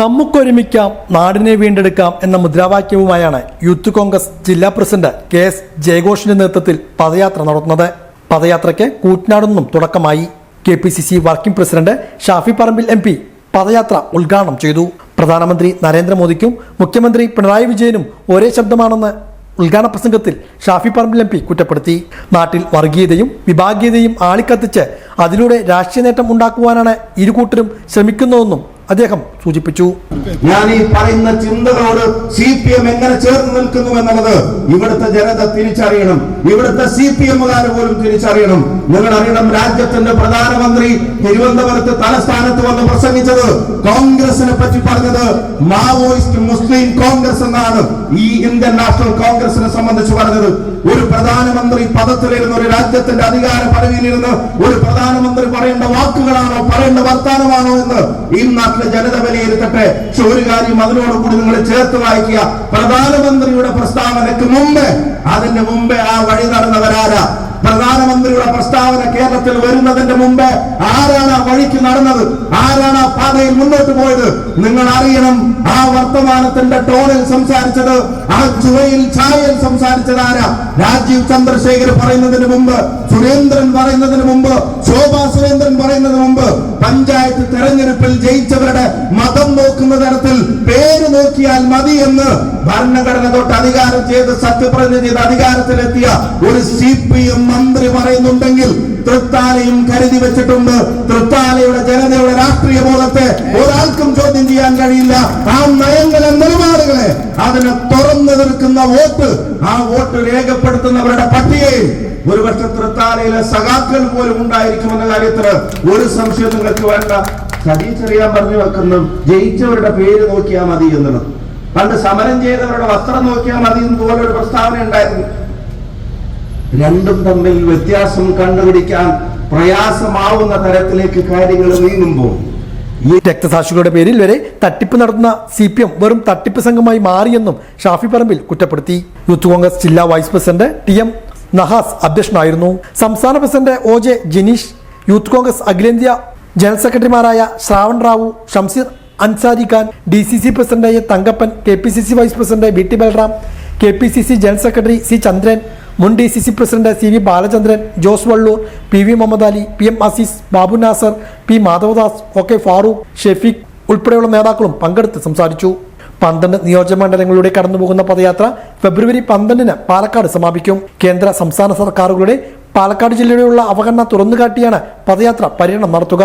നമുക്കൊരുമിക്കാം നാടിനെ വീണ്ടെടുക്കാം എന്ന മുദ്രാവാക്യവുമായാണ് യൂത്ത് കോൺഗ്രസ് ജില്ലാ പ്രസിഡന്റ് കെ എസ് ജയഘോഷിന്റെ നേതൃത്വത്തിൽ പദയാത്ര നടത്തുന്നത്. പദയാത്രയ്ക്ക് കൂറ്റനാട് നിന്നും തുടക്കമായി. K P C C working president Shafi Parambil M P പദയാത്ര ഉദ്ഘാടനം ചെയ്തു. പ്രധാനമന്ത്രി നരേന്ദ്രമോദിക്കും മുഖ്യമന്ത്രി പിണറായി വിജയനും ഒരേ ശബ്ദമാണെന്ന് ഉദ്ഘാടന പ്രസംഗത്തിൽ ഷാഫി പറമ്പിൽ എം പി കുറ്റപ്പെടുത്തി. നാട്ടിൽ വർഗീയതയും വിഭാഗീയതയും ആളിക്കത്തിച്ച് അതിലൂടെ രാഷ്ട്രീയ നേട്ടം ഉണ്ടാക്കുവാനാണ് ഇരുകൂട്ടരും ശ്രമിക്കുന്നതെന്നും അദ്ദേഹം സൂചിപ്പിച്ചു. ഞാൻ ഈ പറയുന്ന ചിന്തകളോട് സി പി എം എങ്ങനെ ചേർന്ന് നിൽക്കുന്നു എന്നുള്ളത് ഇവിടുത്തെ ജനത തിരിച്ചറിയണം. ഇവിടുത്തെ സി പി എമ്മുകാർ പോലും തിരിച്ചറിയണം. നിങ്ങൾ അറിയണം രാജ്യത്തിന്റെ പ്രധാനമന്ത്രി തിരുവനന്തപുരത്ത് തലസ്ഥാനത്ത് വന്ന് പ്രസംഗിച്ചത് കോൺഗ്രസിനെ പറ്റി പറഞ്ഞത് മാവോയിസ്റ്റ് മുസ്ലിം കോൺഗ്രസ് എന്നാണ്. ഈ ഇന്ത്യൻ നാഷണൽ കോൺഗ്രസിനെ സംബന്ധിച്ച് പറഞ്ഞത്. ഒരു പ്രധാനമന്ത്രി പദത്തിലിരുന്ന് ഒരു രാജ്യത്തിന്റെ അധികാര പദവിയിലിരുന്ന് ഒരു പ്രധാനമന്ത്രി പറയേണ്ട വാക്കുകളാണോ പറയേണ്ട വർത്താനമാണോ എന്ന് ഈ നാട്ടിലെ ജനത വിലയിരുത്തട്ടെ. പക്ഷെ ഒരു കാര്യം അതിനോടുകൂടി നിങ്ങൾ ചേർത്ത് വായിക്കുക. പ്രധാനമന്ത്രിയുടെ പ്രസ്താവനക്ക് മുമ്പ് അതിന് മുമ്പേ ആ വഴി നടന്നവരാരാ? പ്രധാനമന്ത്രിയുടെ പ്രസ്താവന കേരളത്തിൽ വരുന്നതിന്റെ മുമ്പ് ആരാണ് ആ വഴിക്ക് നടന്നത്? ആരാണ് ആ പാതയിൽ മുന്നോട്ട് പോയത്? നിങ്ങൾ അറിയണം ആ വർത്തമാനത്തിന്റെ ടോണിൽ സംസാരിച്ചത് ആ ചുവയിൽ ചായയിൽ സംസാരിച്ചത് ആരാ? രാജീവ് ചന്ദ്രശേഖർ പറയുന്നതിന് മുമ്പ് സുരേന്ദ്രൻ പറയുന്നതിന് മുമ്പ് ശോഭാ സുരേന്ദ്രൻ പറയുന്നതിന് മുമ്പ് പഞ്ചായത്ത് തെരഞ്ഞെടുപ്പിൽ ജയിച്ചവരുടെ മതം നോക്കുന്ന തരത്തിൽ പേര് നോക്കിയാൽ മതി എന്ന് ഭരണഘടന തൊട്ട് അധികാരം ചെയ്ത് സത്യപ്രതിജ്ഞ ചെയ്ത് അധികാരത്തിലെത്തിയ ഒരു സി പി എം മന്ത്രി പറയുന്നുണ്ടെങ്കിൽ തൃത്താലയും കരുതി വെച്ചിട്ടുണ്ട്. തൃത്താലയുടെ ജനതയുടെ രാഷ്ട്രീയ ബോധത്തെ ഒരാൾക്കും ചോദ്യം ചെയ്യാൻ കഴിയില്ല. ആ നയങ്ങളെ നിലപാടുകളെ അതിനെ തുറന്നു നിൽക്കുന്ന വോട്ട് ആ വോട്ട് രേഖപ്പെടുത്തുന്നവരുടെ പട്ടികയിൽ ഒരുപക്ഷെ തൃത്താലയിലെ സഖാക്കൾ പോലും ഉണ്ടായിരിക്കുമെന്ന കാര്യത്തിന് ഒരു സംശയം നിങ്ങൾക്ക് വേണ്ട. സതീച്ചറിയാൻ പറഞ്ഞു വെക്കുന്ന ജയിച്ചവരുടെ പേര് നോക്കിയാൽ മതി എന്നുള്ളത്. പണ്ട് സമരം ചെയ്തവരുടെ വസ്ത്രം നോക്കിയാൽ മതി എന്ന് പോലൊരു പ്രസ്താവന ഉണ്ടായിരുന്നു. രണ്ടും തമ്മിൽ വ്യത്യാസം കണ്ടുപിടിക്കാൻ പ്രയാസമാവുന്ന തരത്തിലേക്ക് കാര്യങ്ങൾ നീങ്ങുമ്പോൾ ഈ രക്തസാക്ഷികളുടെ പേരിൽ വരെ തട്ടിപ്പ് നടത്തുന്ന സി പി എം വെറും തട്ടിപ്പ് സംഘമായി മാറിയെന്നും ഷാഫി പറമ്പിൽ കുറ്റപ്പെടുത്തി. യൂത്ത് കോൺഗ്രസ് ജില്ലാ vice president T M Nahas അധ്യക്ഷനായിരുന്നു. സംസ്ഥാന president O J Jineesh youth congress അഖിലേന്ത്യാ ജനറൽ സെക്രട്ടറിമാരായ Shravan Rao Shamseer Ansari Khan D C C president Thankappan K P C C vice president V T Balram K P C C general secretary C Chandran മുൻ D C C president C V Balachandran Jose Vallur P V Muhammad Ali P M Aziz Babu Nasar P Madhavadas O K Farooq Shefeeq ഉൾപ്പെടെയുള്ള നേതാക്കളും പങ്കെടുത്ത് സംസാരിച്ചു. പന്ത്രണ്ട് നിയോജകമണ്ഡലങ്ങളിലൂടെ കടന്നുപോകുന്ന പദയാത്ര ഫെബ്രുവരി പന്ത്രണ്ടിന് പാലക്കാട് സമാപിക്കും. കേന്ദ്ര സംസ്ഥാന സർക്കാരുകളുടെ പാലക്കാട് ജില്ലയിലുള്ള അവഗണന തുറന്നുകാട്ടിയാണ് പദയാത്ര പര്യടനം നടത്തുക.